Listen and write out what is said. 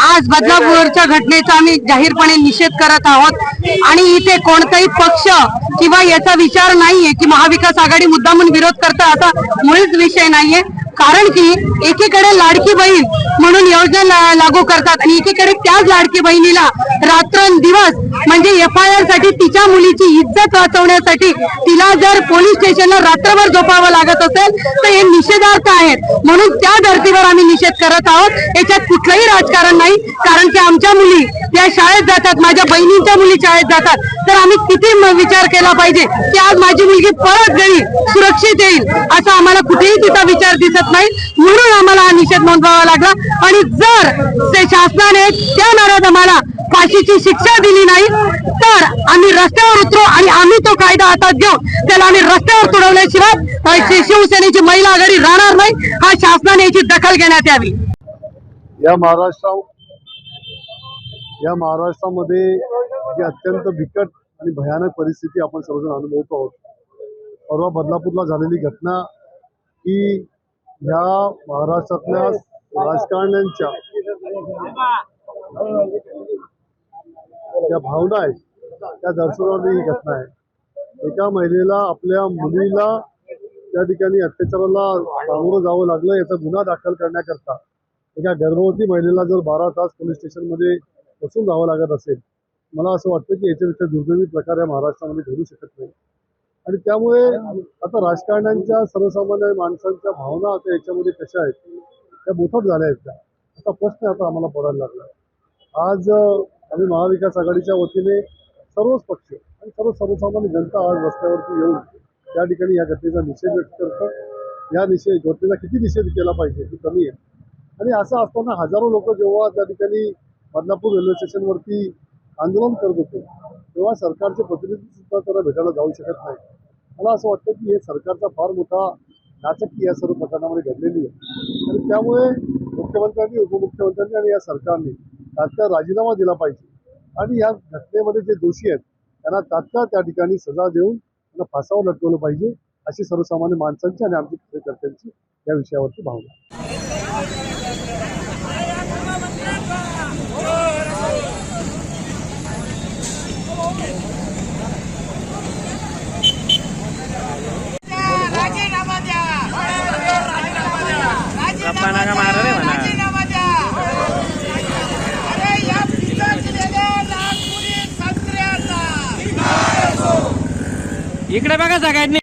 आज बदलापूरच्या घटनेचा आम्ही जाहीरपणे निषेध करत आहोत. आणि इथे कोणताही पक्ष किंवा याचा विचार नाहीये की महाविकास आघाडी मुद्दामून विरोध करता असा मुळीच विषय नाहीये. कारण की एकीकडे लाडकी बहीण म्हणून योजना ला- लागू करतात आणि एकीकडे त्याच लाडकी बहिणीला रात्रंदिवस म्हणजे एफ आय आरसाठी तिच्या मुलीची इज्जत वाचवण्यासाठी तिला जर पोलीस स्टेशनला रात्रभर झोपावं लागत असेल तर हे निषेधार्थ आहेत. म्हणून त्या धर्तीवर आम्ही निषेध करत आहोत. याच्यात कुठलंही राजकारण नाही कारण की आमच्या मुली त्या शाळेत जातात माझ्या बहिणींच्या मुली शाळेत जातात. तर आम्ही किती विचार केला पाहिजे की आज माझी मुलगी परत घरी सुरक्षित येईल असा आम्हाला कुठेही तिचा विचार दिसत नाही. म्हणून आम्हाला हा निषेध नोंदवावा लागला. आणि जर ते शासनाने त्या नाराज आम्हाला फाशीची शिक्षा दिली नाही तर आम्ही रस्त्यावर उतरू आणि आम्ही तो कायदा हातात घेऊ. त्याला आम्ही रस्त्यावर तुडवल्याशिवाय शिवसेनेची महिला आघाडी राहणार नाही. हा शासनाने याची दखल घेण्यात यावी. या महाराष्ट्र या महाराष्ट्रामध्ये जी अत्यंत बिकट आणि भयानक परिस्थिती आपण सर्वजण अनुभवतो आहोत. परवा बदलापूरला झालेली घटना ही ह्या महाराष्ट्रातल्या राजकारण्यांच्या ज्या भावना आहेत त्या दर्शवणारी ही घटना आहे. एका महिलेला आपल्या मुलीला त्या ठिकाणी अत्याचाराला सामोरं जावं लागलं याचा गुन्हा दाखल करण्याकरता एका गर्भवती महिलेला जर बारा तास पोलीस स्टेशनमध्ये बसून जावं लागत असेल मला असं वाटतं की याच्यापेक्षा दुर्दैवी प्रकार या महाराष्ट्रामध्ये घडू शकत नाही. आणि त्यामुळे आता राजकारण्यांच्या सर्वसामान्य माणसांच्या भावना आता याच्यामध्ये कशा आहेत त्या बोथट झाल्या आहेत त्या आता प्रश्न आता आम्हाला पडायला लागला. आज आम्ही महाविकास आघाडीच्या वतीने सर्वच पक्ष आणि सर्व सर्वसामान्य जनता आज रस्त्यावरती येऊन त्या ठिकाणी या घटनेचा निषेध व्यक्त करतं. या निषेध घटनेचा किती निषेध केला पाहिजे ही कमी आहे. आणि असं असताना हजारो लोक जेव्हा त्या ठिकाणी बदलापूर रेल्वे स्टेशनवरती आंदोलन करत होते. तेव्हा सरकारचे प्रतिनिधी सुद्धा त्याला भेटायला जाऊ शकत नाही. मला असं वाटतं की हे सरकारचा फार मोठा नाचकी या सर्व प्रकरणामध्ये घडलेली आहे. आणि त्यामुळे मुख्यमंत्र्यांनी उपमुख्यमंत्र्यांनी आणि या सरकारने तात्काळ राजीनामा दिला पाहिजे. आणि या घटनेमध्ये जे दोषी आहेत त्यांना तात्काळ त्या ठिकाणी सजा देऊन त्यांना फासावर लटकवलं पाहिजे अशी सर्वसामान्य माणसांची आणि आमच्या कार्यकर्त्यांची या विषयावरती भावना आहे. राजीनामा द्या नागपुरी संत्र्याचा. इकडे बघा सगळ्यांनी.